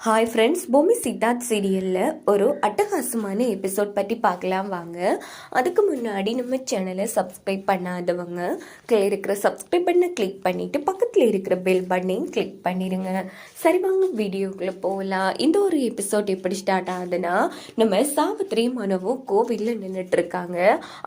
Hi friends பூமி சித்தார்த் சீரியலில் ஒரு அட்டகாசமான எபிசோட் பற்றி பார்க்கலாம் வாங்க. அதுக்கு முன்னாடி நம்ம சேனலை சப்ஸ்கிரைப் பண்ணாதவங்க கீழே இருக்கிற சப்ஸ்கிரைப் பண்ண கிளிக் பண்ணிவிட்டு பக்கத்தில் இருக்கிற பெல் பட்டனையும் கிளிக் பண்ணிடுங்க சரி வாங்க வீடியோக்குள்ளே போகலாம். இந்த ஒரு எபிசோட் எப்படி ஸ்டார்ட் ஆகுதுன்னா நம்ம சாவித்திரி மனவும் கோவிலில் நின்றுட்டுருக்காங்க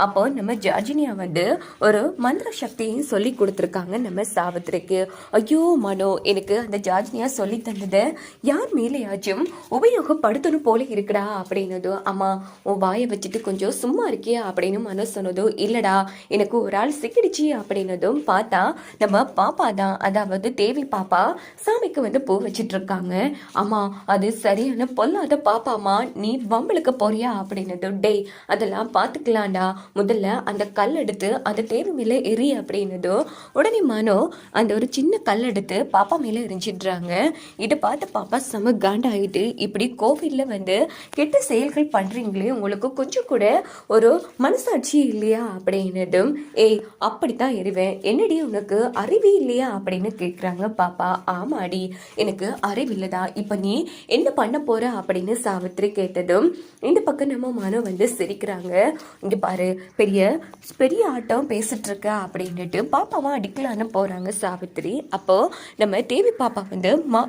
அப்போ நம்ம ஜார்ஜினியா வந்து ஒரு மந்திர சக்தியையும் சொல்லி கொடுத்துருக்காங்க நம்ம சாவித்திரிக்கு. ஐயோ மனோ எனக்கு அந்த ஜார்ஜினியா சொல்லி தந்ததை யார் மேலேயாச்சும் உபயோகப்படுத்தணும் போல இருக்குடா அப்படின்னதோ அம்மா உன் வாயை வச்சுட்டு கொஞ்சம் சும்மா இருக்கியா? அப்படின்னு மனசு சொன்னதோ இல்லடா எனக்கு ஒரு ஆள் சிக்கிடுச்சு அப்படின்னதும் பார்த்தா நம்ம பாப்பா தான் அதாவது தேவி பாப்பா சாமிக்கு வந்து பூ வச்சிட்டு இருக்காங்க அம்மா அது சரியான பொல்லாத பாப்பாமா நீ வம்பளுக்கு போறியா? அப்படின்னதும் டேய் அதெல்லாம் பார்த்துக்கலாம்டா முதல்ல அந்த கல் எடுத்து அந்த தேவி மேலே எரி அப்படின்னதும் உடனே மனோ அந்த ஒரு சின்ன கல் எடுத்து பாப்பா மேலே எரிஞ்சிடுறாங்க. இதை பார்த்து பாப்பா செம காண்டாயிட்டு இப்படி கோவிலில் வந்து கெட்ட செயல்கள் பண்ணுறீங்களே உங்களுக்கு கொஞ்சம் கூட ஒரு மனசாட்சி இல்லையா அப்படின்னதும் ஏய் அப்படித்தான் எரிவேன் என்னடி உனக்கு அறிவு இல்லையா? அப்படின்னு கேட்குறாங்க பாப்பா. ஆமாடி எனக்கு அறிவு இல்லைதா இப்போ நீ என்ன பண்ண போகிற அப்படின்னு சாவித்திரி கேட்டதும் இந்த பக்கம் நம்ம மனம் வந்து சிரிக்கிறாங்க. இங்கே பாரு பெரிய பெரிய ஆட்டம் பேசிட்டு இருக்க அப்படின்னுட்டு பாப்பாவும் அடிக்கலான்னு போகிறாங்க சாவித்திரி. அப்போ நம்ம தேவி பாப்பா வந்து மா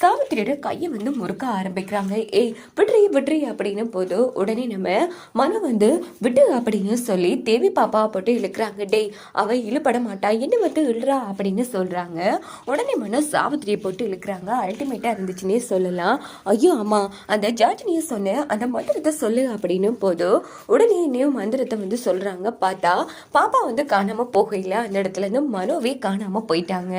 சாவித்திரியோட கையை வந்து முறுக்க ஆரம்பிக்கிறாங்க. ஏய் விட்ரி விட்ரி அப்படின்னு போது உடனே நம்ம மனம் வந்து விட்டு அப்படின்னு சொல்லி தேவி பாப்பா போட்டு இழுக்கிறாங்க. டேய் அவ இழுபட மாட்டா. என்ன வந்து இழுறா? அப்படின்னு சொல்கிறாங்க உடனே மனு சாவித்திரியை போட்டு இழுக்கிறாங்க. அல்டிமேட்டாக இருந்துச்சுன்னே சொல்லலாம். ஐயோ ஆமாம் அந்த ஜார்ஜினியை சொன்ன அந்த மந்திரத்தை சொல்லு அப்படின்னு போது உடனே என்னையும் மந்திரத்தை வந்து சொல்கிறாங்க பார்த்தா பாப்பா வந்து காணாமல் போகையில அந்த இடத்துல இருந்து மனோவே காணாமல் போயிட்டாங்க.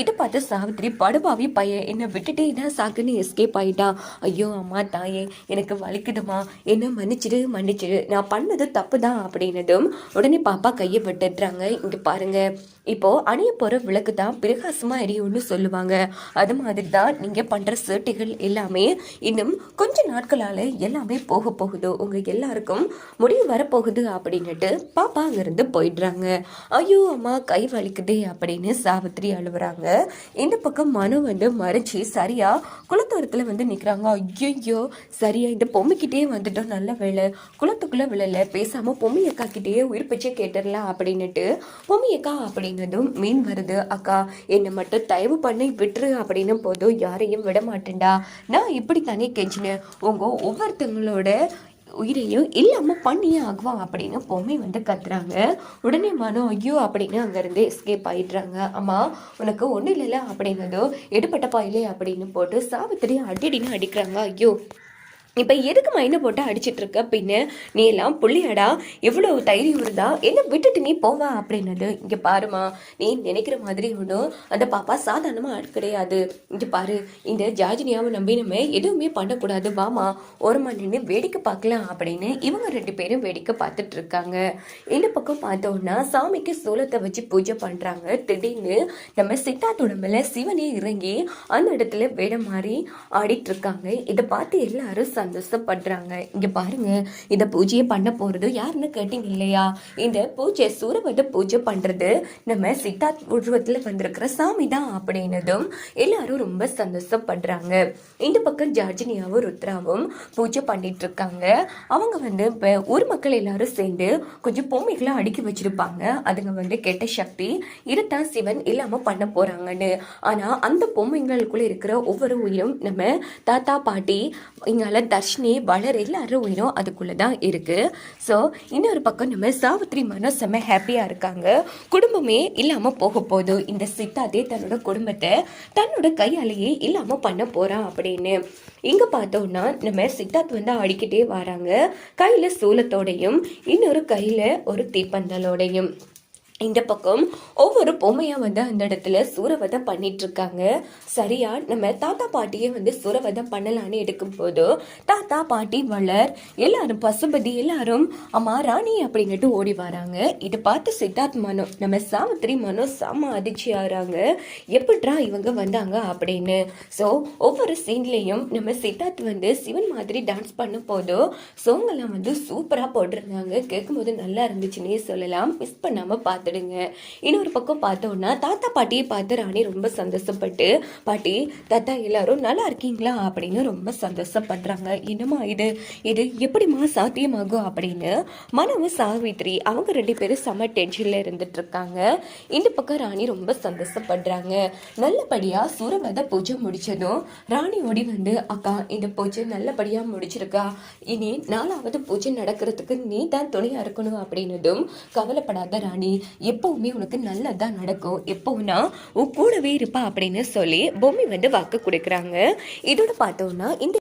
இதை பார்த்து சாவித்திரி படுபாவி பையன் என்ன விட்டு விட்டுட்டு என்ன சாக்குன்னு எஸ்கேப் ஆயிட்டான் ஐயோ அம்மா தாயே எனக்கு வலிக்குதுமா என்ன மன்னிச்சிடு மன்னிச்சிடு. நான் பண்ணது தப்பு தான் அப்படின்னதும் உடனே பாப்பா கையை விட்டுடுறாங்க. இங்கே பாருங்க. இப்போது அணிய போகிற விளக்கு தான் பிரகாசமாக எரியும்னு சொல்லுவாங்க. அது மாதிரி தான் நீங்கள் பண்ணுற சேட்டைகள் எல்லாமே இன்னும் கொஞ்ச நாட்களால் எல்லாமே போக போகுது. உங்கள் எல்லாருக்கும் முடிவு வரப்போகுது அப்படின்னுட்டு பாப்பா அங்கேருந்து போயிடுறாங்க. ஐயோ அம்மா கை வலிக்குதே அப்படின்னு சாவித்திரி அழுவுறாங்க. இந்த பக்கம் மனு வந்து மறைச்சி சரியா? குளத்தோரத்தில் வந்து நிற்கிறாங்க ஐயோ சரியா இந்த பொம்மைக்கிட்டே வந்துட்டோம். நல்ல வேலை குளத்துக்குள்ளே விழல. பேசாமல் பொம்மி அக்கா கிட்டேயே உயிர் பிச்சை கேட்டுடலாம் அப்படின்னுட்டு பொம்மி அக்கா அப்படின்னதும் மீன் வருது. அக்கா என்னை மட்டும் தயவு பண்ணி விட்டுரு அப்படின்னு போதும் யாரையும் விட மாட்டேன்டா நான் இப்படி தானே கெஞ்சினேன். உங்கள் ஒவ்வொருத்தங்களோட உயிரையும் இல்லாம பண்ணியே ஆகுவான் அப்படின்னு பொம்மை வந்து கத்துறாங்க. உடனே மனோ ஐயோ அப்படின்னு அங்கேருந்து எஸ்கேப் ஆயிடுறாங்க. அம்மா உனக்கு ஒன்றும் இல்லைல்ல அப்படின்னதோ எடுப்பட்ட பாயிலே அப்படின்னு போட்டு சாவித்திரி அடிடின்னு அடிக்கிறாங்க. ஐயோ இப்போ எதுக்கு மைனை போட்டு அடிச்சிட்டு இருக்க பின்ன நீ எல்லாம் புள்ளியடா. எவ்வளோ தைரியம் இருந்தா என்ன விட்டுட்டு நீ போவா? அப்படின்னது இங்கே பாருமா நீ நினைக்கிற மாதிரி ஒன்றும் அந்த பாப்பா சாதாரணமாக ஆள் கிடையாது. இங்கே பாரு. இந்த ஜாஜினியாவை நம்பி நம்ம எதுவுமே பண்ணக்கூடாது. வாமா ஒரு மணி வேடிக்கை பார்க்கலாம். அப்படின்னு இவங்க ரெண்டு பேரும் வேடிக்கை பார்த்துட்டு இருக்காங்க. இந்த பக்கம் பார்த்தோம்னா சாமிக்கு சூலத்தை வச்சு பூஜை பண்ணுறாங்க திடீர்னு நம்ம சித்தாத்துடம்புல சிவனே இறங்கி அந்த இடத்துல வேடம் மாறி ஆடிட்டு இருக்காங்க. இதை பார்த்து எல்லாரும் சந்தோஷப்படுறாங்க இங்க பாருங்க இந்த பூஜையை பண்ண போறது யாருன்னு கேட்டீங்க இல்லையா? இந்த பூஜை சூரபத பூஜை பண்றது நம்ம சித்தார்த் உருவத்துல வந்திருக்கிற சாமி தான் அப்படின்னதும் எல்லாரும் ரொம்ப சந்தோஷப்படுறாங்க இந்த பக்கம் ஜார்ஜினியாவும் ருத்ராவும் பூஜை பண்ணிட்டு இருக்காங்க. அவங்க வந்து இப்போ ஊர் மக்கள் எல்லாரும் சேர்ந்து கொஞ்சம் பொம்மைகளை அடுக்கி வச்சிருப்பாங்க. அதுங்க வந்து கெட்ட சக்தி இருத்தான் சிவன் இல்லாம பண்ண போறாங்கன்னு. ஆனா அந்த பொம்மைங்களுக்குள்ள இருக்கிற ஒவ்வொரு உயிரும் நம்ம தாத்தா பாட்டி இங்கால தர்ஷினி வளர் எல்லாரும் உயிரும் அதுக்குள்ளே தான் இருக்குது ஸோ இன்னொரு பக்கம் நம்ம சாவித்ரி மனம் செம்ம ஹாப்பியாக இருக்காங்க. குடும்பமே இல்லாமல் போக போகுது. இந்த சித்தாதே தன்னோட குடும்பத்தை தன்னோட கையாலேயே இல்லாமல் பண்ண போகிறான் அப்படின்னு. இங்கே பார்த்தோம்னா நம்ம சித்தார்த் வந்து ஆடிக்கிட்டே வராங்க. கையில் சூலத்தோடையும் இன்னொரு கையில் ஒரு தீப்பந்தலோடையும். இந்த பக்கம் ஒவ்வொரு பொம்மையாக வந்து அந்த இடத்துல சூரவதம் பண்ணிட்டு இருக்காங்க சரியா? நம்ம தாத்தா பாட்டியே வந்து சூரவதம் பண்ணலான்னு எடுக்கும்போது தாத்தா பாட்டி வளர் எல்லாரும் பசுபதி எல்லாரும் அம்மா ராணி அப்படின்ட்டு ஓடி வராங்க. இதை பார்த்து சித்தார்த் மனோ நம்ம சாவித்திரி மனோ செம அதிர்ச்சி ஆகிறாங்க. எப்படிரா இவங்க வந்தாங்க? அப்படின்னு. ஸோ ஒவ்வொரு சீன்லேயும் நம்ம சித்தார்த் வந்து சிவன் மாதிரி டான்ஸ் பண்ணும் போதோ சோங்கெல்லாம் வந்து சூப்பராக போட்டிருந்தாங்க. கேட்கும்போது நல்லா இருந்துச்சுன்னே சொல்லலாம். மிஸ் பண்ணாமல் பார்த்து பார்த்துடுங்க இன்னொரு பக்கம் பார்த்தோன்னா தாத்தா பாட்டியை பார்த்து ராணி ரொம்ப சந்தோஷப்பட்டு பாட்டி தாத்தா எல்லாரும் நல்லா இருக்கீங்களா? அப்படின்னு ரொம்ப சந்தோஷப்படுறாங்க. என்னம்மா இது? இது எப்படிம்மா சாத்தியமாகும்? அப்படின்னு மனவு சாவித்ரி அவங்க ரெண்டு பேரும் செம டென்ஷனில் இருந்துட்டு இருக்காங்க. இந்த பக்கம் ராணி ரொம்ப சந்தோஷப்படுறாங்க. நல்லபடியா சூரவத பூஜை முடிச்சதும் ராணி ஓடி வந்து அக்கா இந்த பூஜை நல்லபடியா முடிச்சிருக்கா? இனி நாலாவது பூஜை நடக்கிறதுக்கு நீ தான் துணையா இருக்கணும் அப்படின்னதும் கவலைப்படாத ராணி. எப்பவுமே உனக்கு நல்லதா நடக்கும். எப்பவும்னா உன் கூடவே இருப்பா அப்படின்னு சொல்லி பொம்மி வந்து வாக்கு கொடுக்குறாங்க. இதோட பார்த்தோம்னா இந்த